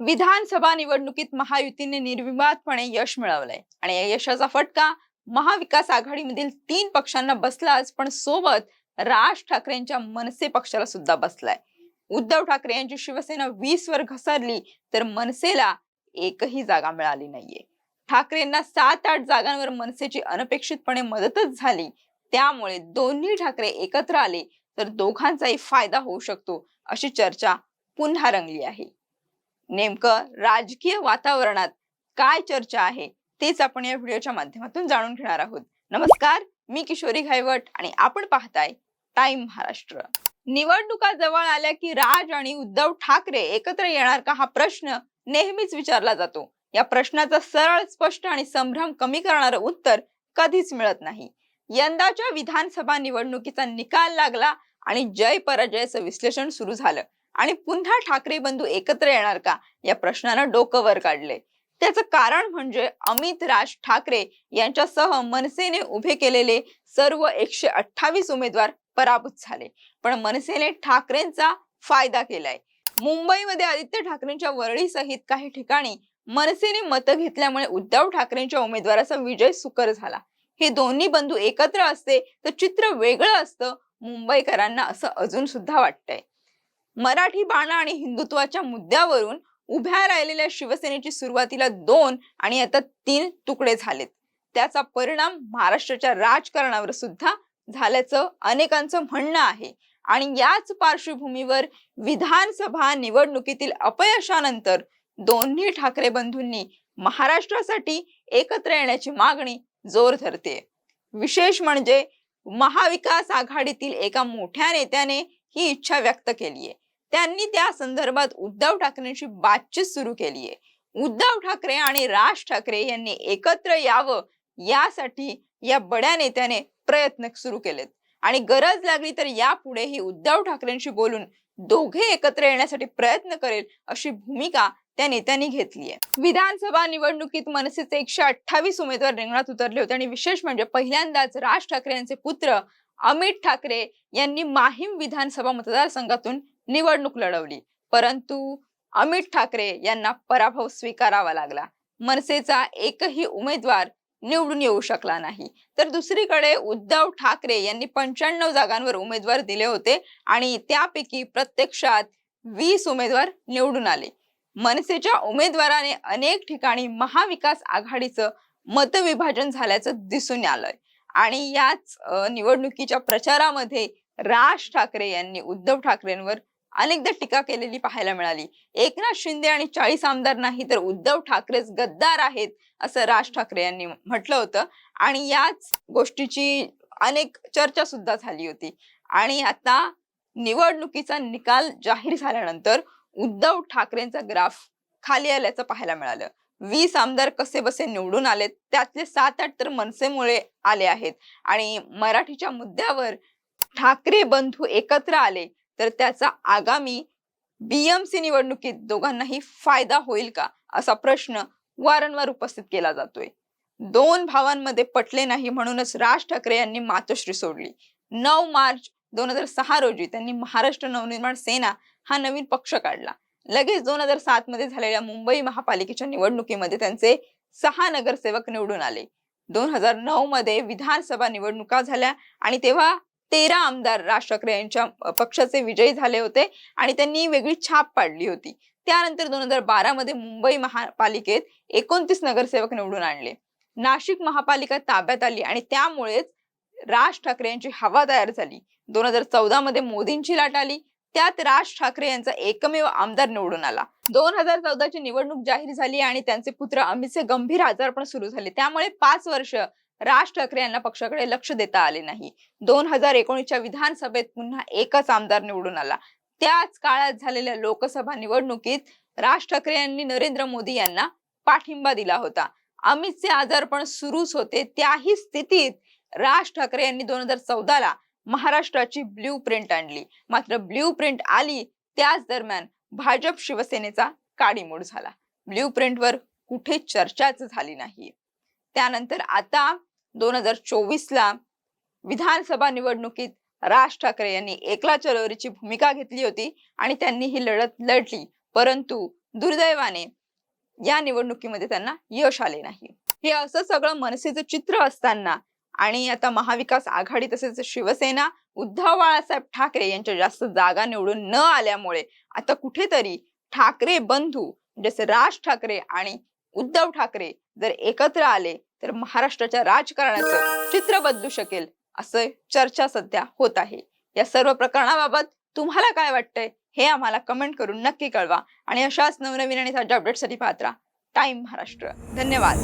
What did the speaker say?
विधानसभा निवडणुकीत महायुतीने निर्विवादपणे यश मिळवलंय. आणि या यशाचा फटका महाविकास आघाडीमधील तीन पक्षांना बसलाच पण सोबत राज ठाकरेंच्या मनसे पक्षाला सुद्धा बसलाय. उद्धव ठाकरे यांची शिवसेना वीस वर घसरली तर मनसेला एकही जागा मिळाली नाहीये. ठाकरेंना सात आठ जागांवर मनसेची अनपेक्षितपणे मदतच झाली. त्यामुळे दोन्ही ठाकरे एकत्र आले तर दोघांचाही फायदा होऊ शकतो अशी चर्चा पुन्हा रंगली आहे. नेमकं राजकीय वातावरणात काय चर्चा आहे तेच आपण या व्हिडिओच्या माध्यमातून जाणून घेणार आहोत. नमस्कार मी किशोरी घायवट आणि आपण पाहताय टाइम महाराष्ट्र. निवडणुका जवळ आल्या की राज आणि उद्धव ठाकरे एकत्र येणार का हा प्रश्न नेहमीच विचारला जातो. या प्रश्नाचं सरळ स्पष्ट आणि संभ्रम कमी करणारं उत्तर कधीच मिळत नाही. यंदाच्या विधानसभा निवडणुकीचा निकाल लागला आणि जय पराजयाचं विश्लेषण सुरू झालं. आणि पुन्हा ठाकरे बंधू एकत्र येणार का? या प्रश्नानं डोकं वर काढले. त्याचं कारण म्हणजे अमित राज ठाकरे यांच्यासह मनसेने उभे केलेले सर्व एकशे अठ्ठावीस उमेदवार पराभूत झाले. पण मनसेने ठाकरेंचा फायदा केलाय. मुंबईमध्ये आदित्य ठाकरेंच्या वरळी सहित काही ठिकाणी मनसेने मतं घेतल्यामुळे उद्धव ठाकरेंच्या उमेदवाराचा विजय सुकर झाला. हे दोन्ही बंधू एकत्र असते तर चित्र वेगळं असतं मुंबईकरांना असं अजून सुद्धा वाटतंय. मराठी बाणा आणि हिंदुत्वाच्या मुद्द्यावरून उभ्या राहिलेल्या शिवसेनेची सुरुवातीला दोन आणि आता तीन तुकडे झालेत. त्याचा परिणाम महाराष्ट्राच्या राजकारणावर सुद्धा झाल्याचं अनेकांचं म्हणणं आहे. आणि याच पार्श्वभूमीवर विधानसभा निवडणुकीतील अपयशानंतर दोन्ही ठाकरे बंधूंनी महाराष्ट्रासाठी एकत्र येण्याची मागणी जोर धरते विशेष म्हणजे महाविकास आघाडीतील एका मोठ्या नेत्याने ही इच्छा व्यक्त केली आहे त्यांनी त्या संदर्भात उद्धव ठाकरेंशी बातचीत सुरू केली आहे उद्धव ठाकरे आणि राज ठाकरे यांनी एकत्र यावं यासाठी या बड्या नेत्याने प्रयत्न सुरू केलेत. आणि गरज लागली तर यापुढेही उद्धव ठाकरेंशी बोलून दोघे एकत्र येण्यासाठी प्रयत्न करेल अशी भूमिका त्या नेत्यांनी घेतली आहे विधानसभा निवडणुकीत मनसेचे एकशे अठ्ठावीस उमेदवार रिंगणात उतरले होते आणि विशेष म्हणजे पहिल्यांदाच राज ठाकरे यांचे पुत्र अमित ठाकरे यांनी माहीम विधानसभा मतदारसंघातून निवडणूक लढवली. परंतु अमित ठाकरे यांना पराभव स्वीकारावा लागला. मनसेचा एकही उमेदवार निवडून येऊ शकला नाही. तर दुसरीकडे उद्धव ठाकरे यांनी पंच्याण्णव जागांवर उमेदवार दिले होते आणि त्यापैकी प्रत्यक्षात वीस उमेदवार निवडून आले. मनसेच्या उमेदवाराने अनेक ठिकाणी महाविकास आघाडीचं मतविभाजन झाल्याचं दिसून आलंय. आणि याच निवडणुकीच्या प्रचारामध्ये राज ठाकरे यांनी उद्धव ठाकरेंवर अनेकदा टीका केलेली पाहायला मिळाली. एकनाथ शिंदे आणि चाळीस आमदार नाही तर उद्धव ठाकरेच गद्दार आहेत असं राज ठाकरे यांनी म्हटलं होतं. आणि याच गोष्टीची अनेक चर्चा सुद्धा झाली होती. आणि आता निवडणुकीचा निकाल जाहीर झाल्यानंतर उद्धव ठाकरेंचा ग्राफ खाली आल्याचं पाहायला मिळालं. वीस आमदार कसे बसे निवडून आलेत त्यातले सात आठ तर मनसेमुळे आले आहेत. आणि मराठीच्या मुद्द्यावर ठाकरे बंधू एकत्र आले तर त्याचा आगामी बीएमसी निवडणुकीत दोघांनाही फायदा होईल का? असा प्रश्न वारंवार उपस्थित केला जातोय. दोन भावांमध्ये पटले नाही म्हणूनच राज ठाकरे यांनी मातोश्री सोडली. नऊ मार्च दोन हजार सहा रोजी त्यांनी महाराष्ट्र नवनिर्माण सेना हा नवीन पक्ष काढला. लगेच दोन हजार सात मध्ये झालेल्या मुंबई महापालिकेच्या निवडणुकीमध्ये त्यांचे सहा नगरसेवक निवडून आले. दोन हजार नऊ मध्ये विधानसभा निवडणुका झाल्या आणि तेव्हा तेरा आमदार राज ठाकरे यांच्या पक्षाचे विजयी झाले होते आणि त्यांनी वेगळी छाप पाडली होती. त्यानंतर दोन हजार बारा मध्ये मुंबई महापालिकेत एकोणतीस नगरसेवक निवडून आणले. नाशिक महापालिका ताब्यात आली आणि त्यामुळेच राज ठाकरे यांची हवा तयार झाली. दोन हजार चौदा मध्ये मोदींची लाट आली. त्यात राज ठाकरे यांचा एकमेव आमदार निवडून आला. दोन हजार चौदाची निवडणूक जाहीर झाली आणि त्यांचे पुत्र अमितचे गंभीर आजारपण सुरू झाले. त्यामुळे पाच वर्ष राज ठाकरे यांना पक्षाकडे लक्ष देता आले नाही. दोन हजार एकोणीसच्या विधानसभेत पुन्हा एकच आमदार निवडून आला. त्याच काळात झालेल्या लोकसभा निवडणुकीत राज ठाकरे यांनी नरेंद्र मोदी यांना पाठिंबा दिला होता. अमितचे आजारपण सुरूच होते. त्याही स्थितीत राज ठाकरे यांनी दोन हजार चौदाला महाराष्ट्राची ब्ल्यू प्रिंट आणली. मात्र ब्ल्यू प्रिंट आली त्याच दरम्यान भाजप शिवसेनेचा काडीमोड झाला. ब्ल्यू प्रिंटवर कुठे चर्चाच झाली नाही. त्यानंतर आता दोन हजार चोवीस ला विधानसभा निवडणुकीत राज ठाकरे यांनी एकला चळवळीची भूमिका घेतली होती आणि त्यांनी ही लढत लढली. परंतु दुर्दैवाने या निवडणुकीमध्ये त्यांना यश आले नाही. हे असं सगळं मनसेचं चित्र असताना आणि आता महाविकास आघाडी तसेच शिवसेना उद्धव बाळासाहेब ठाकरे यांच्या जास्त जागा निवडून न आल्यामुळे आता कुठेतरी ठाकरे बंधू जसे राज ठाकरे आणि उद्धव ठाकरे जर एकत्र आले तर महाराष्ट्राच्या राजकारणाचं चित्र बदलू शकेल असं चर्चा सध्या होत आहे. या सर्व प्रकरणाबाबत तुम्हाला काय वाटतंय हे आम्हाला कमेंट करून नक्की कळवा. आणि अशाच नवनवीन आणि ताज्या अपडेटसाठी पाहत राहा. टाईम महाराष्ट्र. धन्यवाद.